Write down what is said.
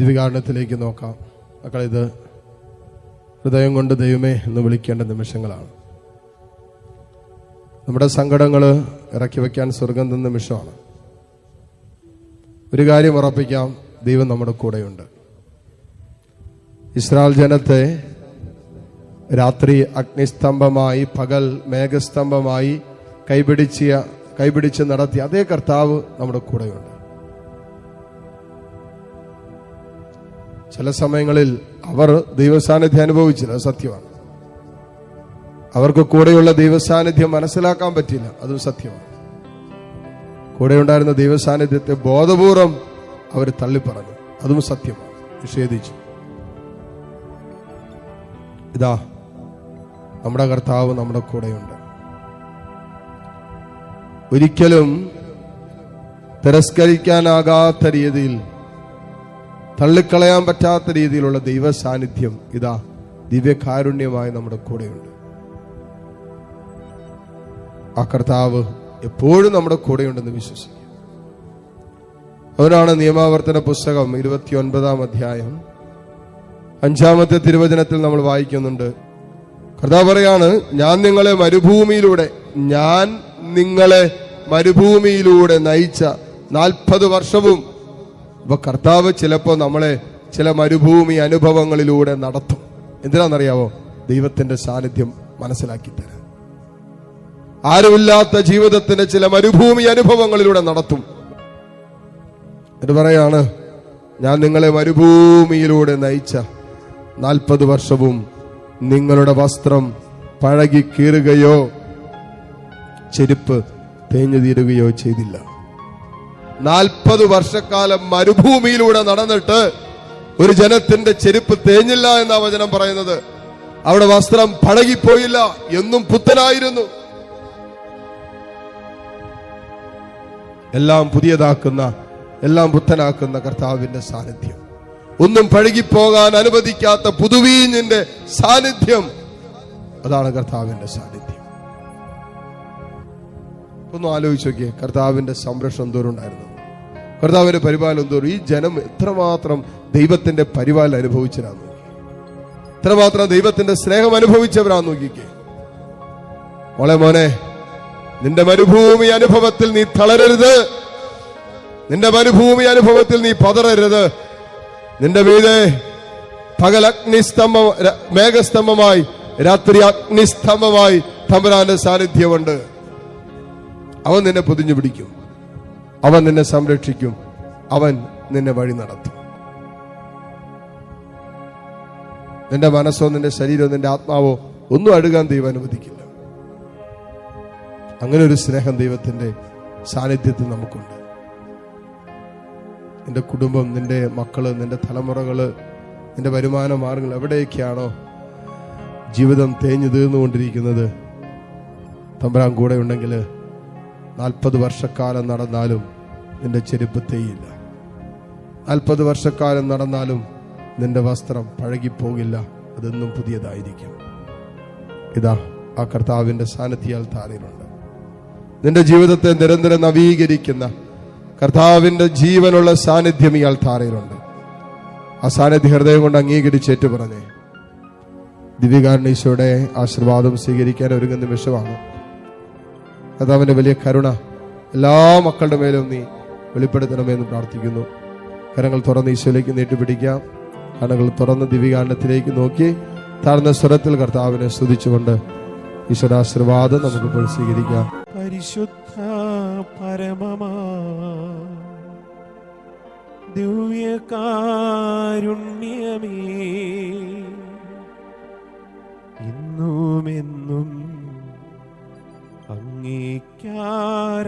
ദിവികാരണത്തിലേക്ക് നോക്കാം. മക്കളിത് ഹൃദയം കൊണ്ട് ദൈവമേ എന്ന് വിളിക്കേണ്ട നിമിഷങ്ങളാണ്. നമ്മുടെ സങ്കടങ്ങൾ ഇറക്കി വയ്ക്കാൻ സ്വർഗം തന്ന നിമിഷമാണ്. ഒരു കാര്യം ഉറപ്പിക്കാം ദൈവം നമ്മുടെ കൂടെയുണ്ട്. ഇസ്രായേൽ ജനത്തെ രാത്രി അഗ്നിസ്തംഭമായി പകൽ മേഘസ്തംഭമായി കൈപിടിച്ചിയ കൈപിടിച്ച് നടത്തിയ അതേ കർത്താവ് നമ്മുടെ കൂടെയുണ്ട്. ചില സമയങ്ങളിൽ അവർ ദൈവസാന്നിധ്യം അനുഭവിച്ചില്ല സത്യമാണ്. അവർക്ക് കൂടെയുള്ള ദൈവസാന്നിധ്യം മനസ്സിലാക്കാൻ പറ്റില്ല അതും സത്യമാണ്. കൂടെ ഉണ്ടായിരുന്ന ദൈവസാന്നിധ്യത്തെ ബോധപൂർവം അവർ തള്ളിപ്പറഞ്ഞു അതും സത്യമാണ് നിഷേധിച്ചു. ഇതാ നമ്മുടെ കർത്താവ് നമ്മുടെ കൂടെയുണ്ട്. ഒരിക്കലും തിരസ്കരിക്കാനാകാത്ത രീതിയിൽ തള്ളിക്കളയാൻ പറ്റാത്ത രീതിയിലുള്ള ദൈവ സാന്നിധ്യം ഇതാ ദിവ്യകാരുണ്യമായി നമ്മുടെ കൂടെയുണ്ട്. ആ കർത്താവ് എപ്പോഴും നമ്മുടെ കൂടെയുണ്ടെന്ന് വിശ്വസിക്കും. അവരാണ് നിയമാവർത്തന പുസ്തകം ഇരുപത്തിയൊൻപതാം അധ്യായം അഞ്ചാമത്തെ തിരുവചനത്തിൽ നമ്മൾ വായിക്കുന്നുണ്ട്. കർത്താവ് പറയാണ് ഞാൻ നിങ്ങളെ മരുഭൂമിയിലൂടെ ഞാൻ നിങ്ങളെ മരുഭൂമിയിലൂടെ നയിച്ച നാൽപ്പത് വർഷവും അപ്പൊ കർത്താവ് ചിലപ്പോ നമ്മളെ ചില മരുഭൂമി അനുഭവങ്ങളിലൂടെ നടത്തും. എന്തിനാണെന്നറിയാവോ? ദൈവത്തിന്റെ സാന്നിധ്യം മനസ്സിലാക്കി തരാൻ. ആരുമില്ലാത്ത ജീവിതത്തിന്റെ ചില മരുഭൂമി അനുഭവങ്ങളിലൂടെ നടത്തും. എന്ന് പറയാണ് ഞാൻ നിങ്ങളെ മരുഭൂമിയിലൂടെ നയിച്ച നാൽപ്പത് വർഷവും നിങ്ങളുടെ വസ്ത്രം പഴകി കീറുകയോ ചെരുപ്പ് തേഞ്ഞു തീരുകയോ ചെയ്തില്ല. നാൽപ്പത് വർഷക്കാലം മരുഭൂമിയിലൂടെ നടന്നിട്ട് ഒരു ജനത്തിന്റെ ചെരുപ്പ് തേഞ്ഞില്ല എന്നാ വചനം പറയുന്നത്. അവിടെ വസ്ത്രം പഴകിപ്പോയില്ല എന്നും പുത്തനായിരുന്നു. എല്ലാം പുതിയതാക്കുന്ന എല്ലാം പുത്തനാക്കുന്ന കർത്താവിന്റെ സാന്നിധ്യം. ഒന്നും പഴകിപ്പോകാൻ അനുവദിക്കാത്ത പുതുവീഞ്ഞിന്റെ സാന്നിധ്യം അതാണ് കർത്താവിന്റെ സാന്നിധ്യം. ഒന്ന് ആലോചിച്ച് നോക്കിയേ കർത്താവിന്റെ സംരക്ഷണം ഉണ്ടായിരുന്നു? കർത്താവിന്റെ പരിപാലനം തോറും ഈ ജനം എത്രമാത്രം ദൈവത്തിന്റെ പരിപാലനം അനുഭവിച്ചവരാന്ന് നോക്കി എത്രമാത്രം ദൈവത്തിന്റെ സ്നേഹം അനുഭവിച്ചവരാ നോക്കിക്കേ. മോളെ മോനെ നിന്റെ മരുഭൂമി അനുഭവത്തിൽ നീ തളരരുത്. നിന്റെ മരുഭൂമി അനുഭവത്തിൽ നീ പതറരുത്. നിന്റെ മീതെ പകൽ അഗ്നിസ്തംഭ മേഘസ്തംഭമായി രാത്രി അഗ്നിസ്തംഭമായി തമ്പുരാന്റെ സാന്നിധ്യമുണ്ട്. അവൻ നിന്നെ പൊതിഞ്ഞു പിടിക്കും. അവൻ നിന്നെ സംരക്ഷിക്കും. അവൻ നിന്നെ വഴി നടത്തും. നിന്റെ മനസ്സോ നിന്റെ ശരീരമോ നിന്റെ ആത്മാവോ ഒന്നും അഴുകാൻ ദൈവം അനുവദിക്കില്ല. അങ്ങനെ ഒരു സ്നേഹം ദൈവത്തിന്റെ സാന്നിധ്യത്തിൽ നമുക്കുണ്ട്. നിന്റെ കുടുംബം നിന്റെ മക്കൾ നിന്റെ തലമുറകൾ നിന്റെ വരുമാന മാർഗങ്ങൾ എവിടെയൊക്കെയാണോ ജീവിതം തേഞ്ഞു തീർന്നുകൊണ്ടിരിക്കുന്നത് തമ്പരാൻ കൂടെ ഉണ്ടെങ്കിൽ നാൽപ്പത് വർഷക്കാലം നടന്നാലും നിന്റെ ചെരുപ്പ് തേയില്ല നാൽപ്പത് വർഷക്കാലം നടന്നാലും നിന്റെ വസ്ത്രം പഴകിപ്പോകില്ല. അതെന്നും പുതിയതായിരിക്കും. ഇതാ ആ കർത്താവിന്റെ സാന്നിധ്യാൽ താരയിലുണ്ട്. നിന്റെ ജീവിതത്തെ നിരന്തരം നവീകരിക്കുന്ന കർത്താവിന്റെ ജീവനുള്ള സാന്നിധ്യം ഇയാൾ താരയിലുണ്ട്. ആ സാന്നിധ്യ ഹൃദയം കൊണ്ട് അംഗീകരിച്ചേറ്റു പറഞ്ഞേ ദിവ്യകാരണീശോയുടെ ആശീർവാദം സ്വീകരിക്കാൻ ഒരുങ്ങുന്ന നിമിഷമാണ് കർത്താവിന്റെ വലിയ കരുണ എല്ലാ മക്കളുടെ മേലും നീ വെളിപ്പെടുത്തണമെന്ന് പ്രാർത്ഥിക്കുന്നു. കരങ്ങൾ തുറന്ന് ഈശോയിലേക്ക് നീട്ടിപ്പിടിക്കാം. കണ്ണുകൾ തുറന്ന് ദിവ്യകാരണത്തിലേക്ക് നോക്കി താഴ്ന്ന സ്വരത്തിൽ കർത്താവിനെ സ്തുതിച്ചുകൊണ്ട് ഈശ്വരാശീർവാദം നമുക്കിപ്പോൾ സ്വീകരിക്കാം. പരിശുദ്ധ പരമമാ ഇന്നും ഇന്നുമെന്നും അങ്ങേക്കാരാധന